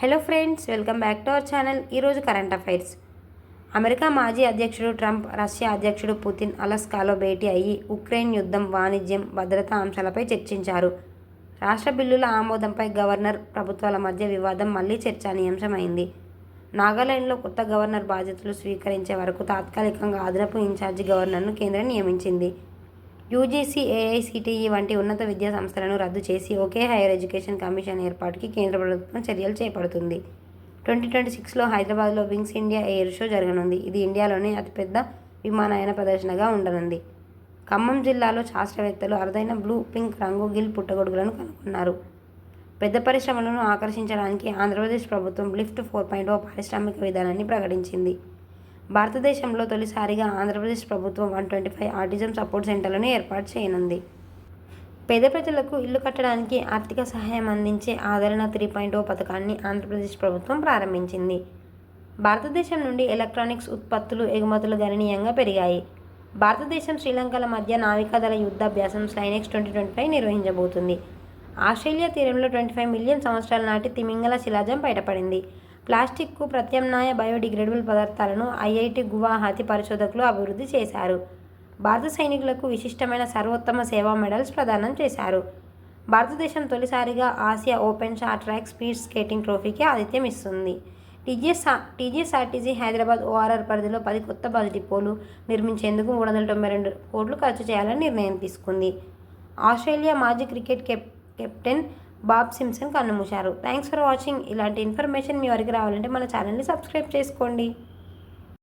Hello friends welcome back to our channel. ఈరోజు current affairs. America మాజీ అధ్యక్షుడు Trump Russia అధ్యక్షుడు పుతిన్ అలస్కాలో భేటీ అయ్యి ఉక్రెయిన్ యుద్ధం వాణిజ్యం భద్రతా అంశాలపై చర్చించారు. రాష్ట్ర బిల్లుల ఆమోదంపై గవర్నర్ ప్రభుత్వాల మధ్య వివాదం మళ్ళీ చర్చనీయాంశమైంది. నాగాలాండ్లో కొత్త గవర్నర్ బాధ్యతలు స్వీకరించే వరకు తాత్కాలికంగా అదనపు ఇన్ఛార్జి గవర్నర్ను కేంద్రం నియమించింది. యూజీసీ ఏఐసిటిఈ వంటి ఉన్నత విద్యా సంస్థలను రద్దు చేసి ఒకే హైయర్ ఎడ్యుకేషన్ కమిషన్ ఏర్పాటుకి కేంద్ర ప్రభుత్వం చర్యలు చేపడుతుంది. ట్వంటీ ట్వంటీ సిక్స్లో హైదరాబాద్లో వింగ్స్ ఇండియా ఎయిర్ షో జరగనుంది. ఇది ఇండియాలోనే అతిపెద్ద విమానయాన ప్రదర్శనగా ఉండనుంది. ఖమ్మం జిల్లాలో శాస్త్రవేత్తలు అరుదైన బ్లూ పింక్ రంగు గిల్ పుట్టగొడుగులను కనుగొన్నారు. పెద్ద పరిశ్రమలను ఆకర్షించడానికి ఆంధ్రప్రదేశ్ ప్రభుత్వం లిఫ్ట్ ఫోర్ పాయింట్ ఓ పారిశ్రామిక విధానాన్ని ప్రకటించింది. భారతదేశంలో తొలిసారిగా ఆంధ్రప్రదేశ్ ప్రభుత్వం one twenty five autism support సెంటర్లను ఏర్పాటు చేయనుంది. పేద ప్రజలకు ఇల్లు కట్టడానికి ఆర్థిక సహాయం అందించే ఆదరణ త్రీ పాయింట్ ఓ పథకాన్ని ఆంధ్రప్రదేశ్ ప్రభుత్వం ప్రారంభించింది. భారతదేశం నుండి ఎలక్ట్రానిక్స్ ఉత్పత్తులు ఎగుమతులు గణనీయంగా పెరిగాయి. భారతదేశం శ్రీలంకల మధ్య నావికాదళ యుద్ధాభ్యాసం స్లైనెక్స్ ట్వంటీ ట్వంటీ ఫైవ్ నిర్వహించబోతుంది. ఆస్ట్రేలియా తీరంలో ట్వంటీ ఫైవ్ మిలియన్ సంవత్సరాల నాటి తిమింగల శిలాజం బయటపడింది. ప్లాస్టిక్కు ప్రత్యామ్నాయ బయోడిగ్రేడబుల్ పదార్థాలను ఐఐటి గువాహతి పరిశోధకులు అభివృద్ధి చేశారు. భారత సైనికులకు విశిష్టమైన సర్వోత్తమ సేవా మెడల్స్ ప్రదానం చేశారు. భారతదేశం తొలిసారిగా Asia open short track speed skating ట్రోఫీకి ఆతిథ్యం ఇస్తుంది. టీజీఎస్ టీజీఎస్ఆర్టీసీ హైదరాబాద్ ఓఆర్ఆర్ పరిధిలో పది కొత్త బస్ డిపోలు నిర్మించేందుకు మూడు వందల తొంభై రెండు కోట్లు ఖర్చు చేయాలని నిర్ణయం తీసుకుంది. ఆస్ట్రేలియా మాజీ cricket cap captain Bob Simpson కన్నుమూశారు. Thanks for watching. ఇలాంటి ఇన్ఫర్మేషన్ మీ వరకు రావాలంటే మన ఛానల్ని సబ్స్క్రైబ్ చేసుకోండి.